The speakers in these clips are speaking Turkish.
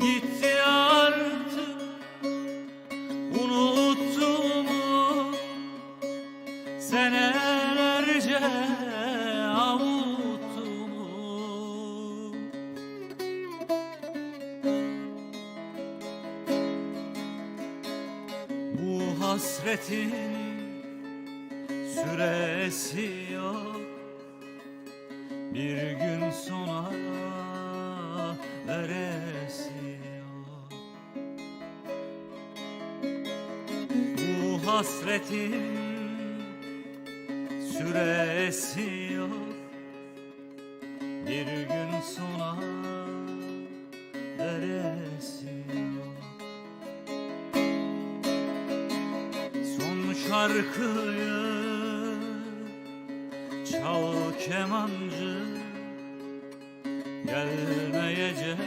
Gitti artık unuttum Senelerce avuttum Bu hasretin süresi yok. Bir gün sonra veresi Bu hasretin süresi yok. Bir gün sonra veresi yok. Son şarkıyı çal kemancı Gelmeyecek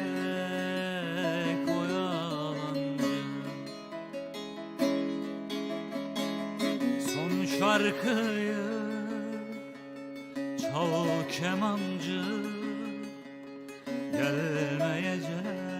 o yalancı Son şarkıyı çal kemancı. Gelmeyecek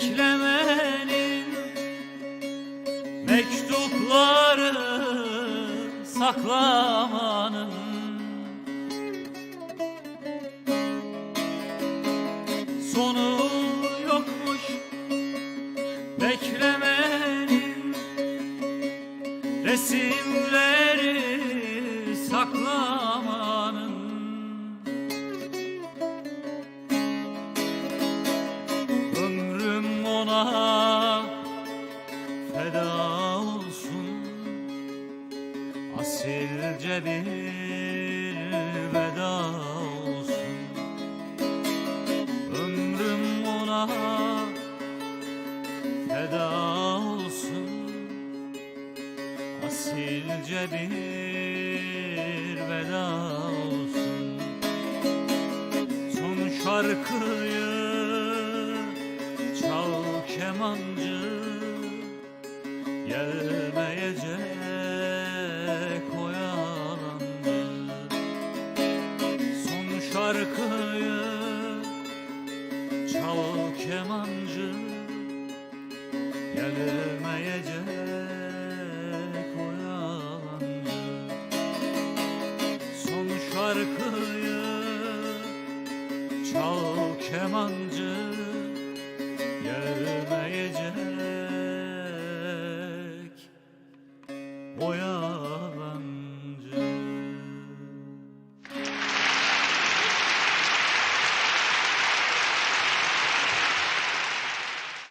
Beklemenin mektupları saklamanın. Sonu yokmuş beklemenin Resimleri saklamanın Asilce bir veda olsun. Ömrüm ona feda olsun. Asilce bir veda olsun. Son şarkıyı çal kemancı Gelmeyecek kemancı Gelemeyecek o yalancı. Son şarkıyı çal kemancı Gelemeyecek